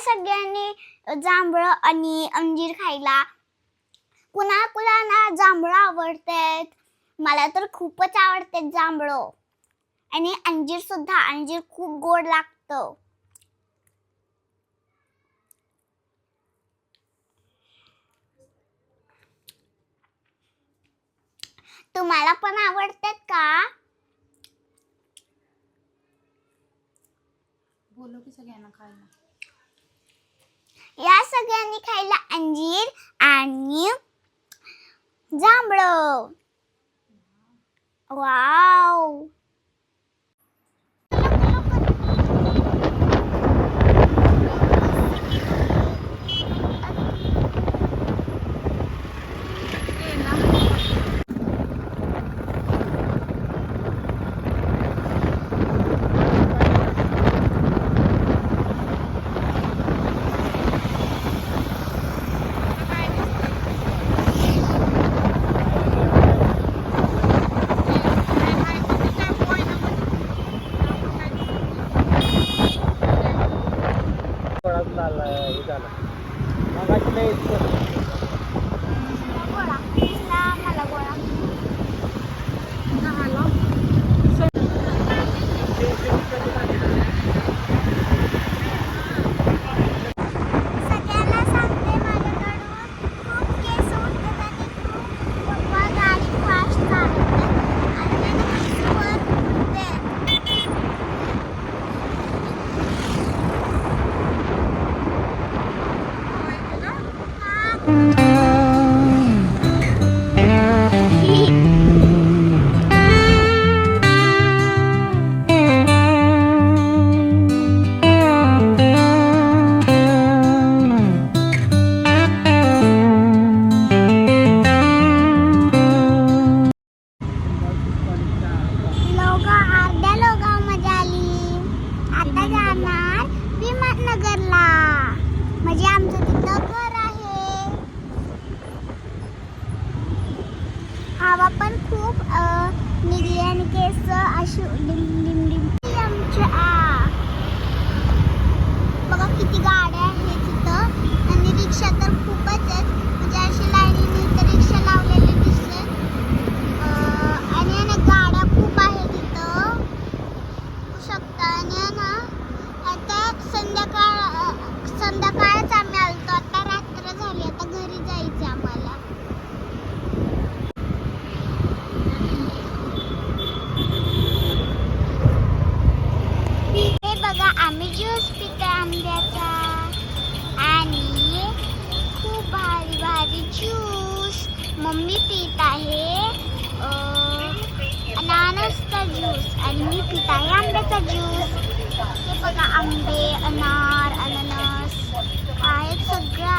सगळ्यांनी जांभळं आणि अंजीर खायला. कुणा कुणाला जांभळं आवडतात? मला तर खूपच आवडतात जांभळं. आणि अंजीर सुद्धा अंजीर खूप गोड लागतं. तुम्हाला पण आवडतात का? बोलो की सगळ्यांना खायला. सगळ्यांनी खायला अंजीर आणि जांभळं. वाव! गोळा Sợ. बघा आम्ही ज्यूस पितो आंब्याचा आणि खूप भारी भारी ज्यूस मम्मी पित आहे अं, अननसचा ज्यूस आणि मी पित आहे आंब्याचा ज्यूस हे बघा आंबे अनार अननस आहेत सगळं आहे इथं.